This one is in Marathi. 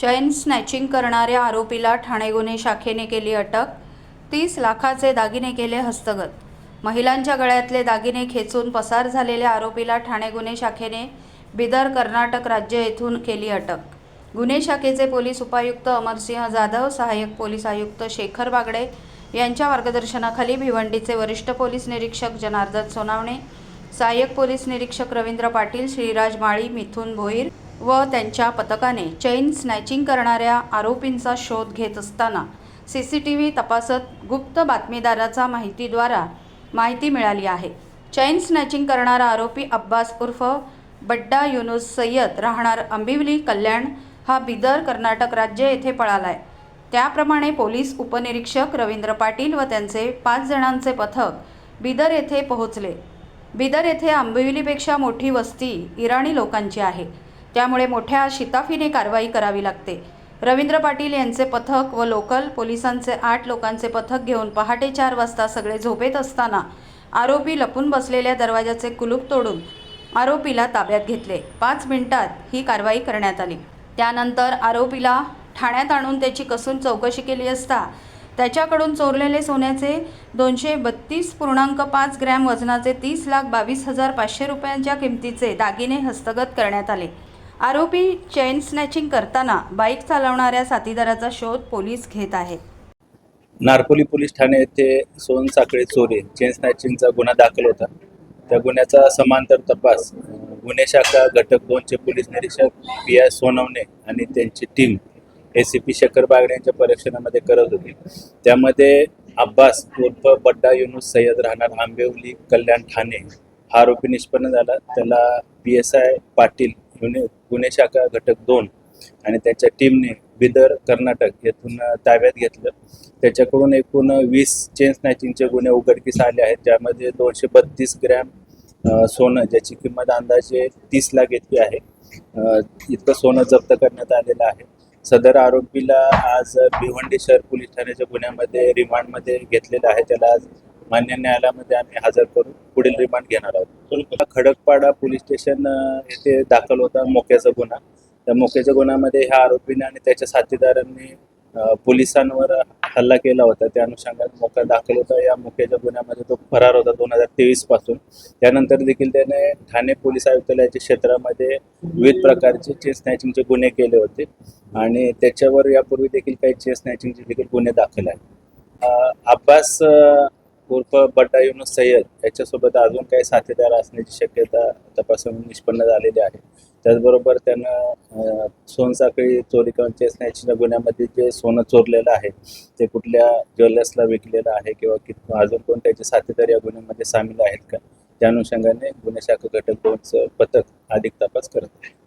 चैन स्नॅचिंग करणाऱ्या आरोपीला ठाणे गुन्हे शाखेने केली अटक. तीस लाखाचे दागिने केले हस्तगत. महिलांच्या गळ्यातले दागिने खेचून पसार झालेल्या आरोपीला ठाणे गुन्हे शाखेने बिदर कर्नाटक राज्य येथून केली अटक. गुन्हे शाखेचे पोलीस उपायुक्त अमरसिंह जाधव सहाय्यक पोलीस आयुक्त शेखर बागडे यांच्या मार्गदर्शनाखाली भिवंडीचे वरिष्ठ पोलीस निरीक्षक जनार्दन सोनावणे सहाय्यक पोलीस निरीक्षक रवींद्र पाटील श्रीराज माळी मिथुन भोईर व त्यांच्या पथकाने चैन स्नॅचिंग करणाऱ्या आरोपींचा शोध घेत असताना सी सी टी व्ही तपासत गुप्त बातमीदाराचा माहितीद्वारा माहिती मिळाली आहे. चैन स्नॅचिंग करणारा आरोपी अब्बास उर्फ बड्डा युनुस सय्यद राहणार आंबिवली कल्याण हा बिदर कर्नाटक राज्य येथे पळालाय. त्याप्रमाणे पोलीस उपनिरीक्षक रवींद्र पाटील व त्यांचे पाच जणांचे पथक बिदर येथे पोहोचले. बिदर येथे आंबिवलीपेक्षा मोठी वस्ती इराणी लोकांची आहे. त्यामुळे मोठ्या शिताफीने कारवाई करावी लागते. रवींद्र पाटील यांचे पथक व लोकल पोलिसांचे आठ लोकांचे पथक घेऊन पहाटे चार वाजता सगळे झोपेत असताना आरोपी लपून बसलेल्या दरवाजाचे कुलूप तोडून आरोपीला ताब्यात घेतले. पाच मिनिटात ही कारवाई करण्यात आली. त्यानंतर आरोपीला ठाण्यात आणून त्याची कसून चौकशी केली असता त्याच्याकडून चोरलेले सोन्याचे दोनशे बत्तीस पूर्णांक पाच ग्रॅम वजनाचे तीस लाख बावीस हजार पाचशे रुपयांच्या किमतीचे दागिने हस्तगत करण्यात आले. आरोपी चेन स्नॅचिंग करताना बाईक चालवणाऱ्या साथीदाराचा शोध पोलीस घेत आहेत. नारपोली पोलीस ठाणे येथे सोन साखळे चोरी चेन स्नॅचिंगचा गुन्हा दाखल होता. त्या गुन्ह्याचा समांतर तपास गुन्हे शाखा घटक दोनचे पोलीस निरीक्षक पी आय सोनवणे आणि त्यांची team A C P Shekhar Bagde यांच्या परीक्षणामध्ये करत होती. त्यामध्ये अब्बास उर्फ बड्डा युनुस सय्यद राहणार आंबेवली कल्याण ठाणे हा आरोपी निष्पन्न झाला. त्याला पी एस आय पाटील गुन्हे गुन्हे शाखा घटक दोन आणि त्याच्या टीमने बिदर कर्नाटक येथून ताब्यात घेतलं. त्याच्याकडून एकूण वीस चेन स्नॅचिंगचे गुन्हे उघडकीस आले आहेत ज्यामध्ये दोनशे बत्तीस ग्रॅम सोनं ज्याची किंमत अंदाजे तीस लाख इतकी आहे. इतकं सोनं जप्त करण्यात आलेलं आहे. सदर आरोपीला आज भिवंडी शहर पोलीस ठाण्याच्या गुन्ह्यामध्ये रिमांडमध्ये घेतलेलं आहे. त्याला आज मान्य न्यायालयामध्ये आम्ही हजर करून पुढील रिमांड घेणार आहोत. खडकपाडा पोलीस स्टेशन येथे दाखल होता मोक्याचा गुन्हा. त्या मोक्याच्या गुन्ह्यामध्ये ह्या आरोपीने आणि त्याच्या साथीदारांनी पोलिसांवर हल्ला केला होता. त्या अनुषंगाने मोका दाखल होता. या मोक्याच्या गुन्ह्यामध्ये तो फरार होता दोन हजार तेवीसपासून. त्यानंतर देखील त्याने ठाणे पोलीस आयुक्तालयाच्या क्षेत्रामध्ये विविध प्रकारचे चेन स्नॅचिंगचे गुन्हे केले होते. आणि त्याच्यावर यापूर्वी देखील काही चेन स्नॅचिंगचे देखील गुन्हे दाखल आहेत. अब्बास उर्फ बड्डा युनुस सय्यद याच्यासोबत अजून काही साथीदार असण्याची शक्यता तपासून निष्पन्न झालेली आहे. त्याचबरोबर त्यानं सोनसाखळी चोरी करून चेसण्याच्या गुन्ह्यामध्ये जे सोनं चोरलेलं आहे ते कुठल्या ज्वेलर्सला विकलेलं आहे किंवा कि अजून कोण त्याचे साथीदार या गुन्ह्यामध्ये सामील आहेत का? त्या अनुषंगाने गुन्हे शाखा घटक दोनचं पथक अधिक तपास करत आहे.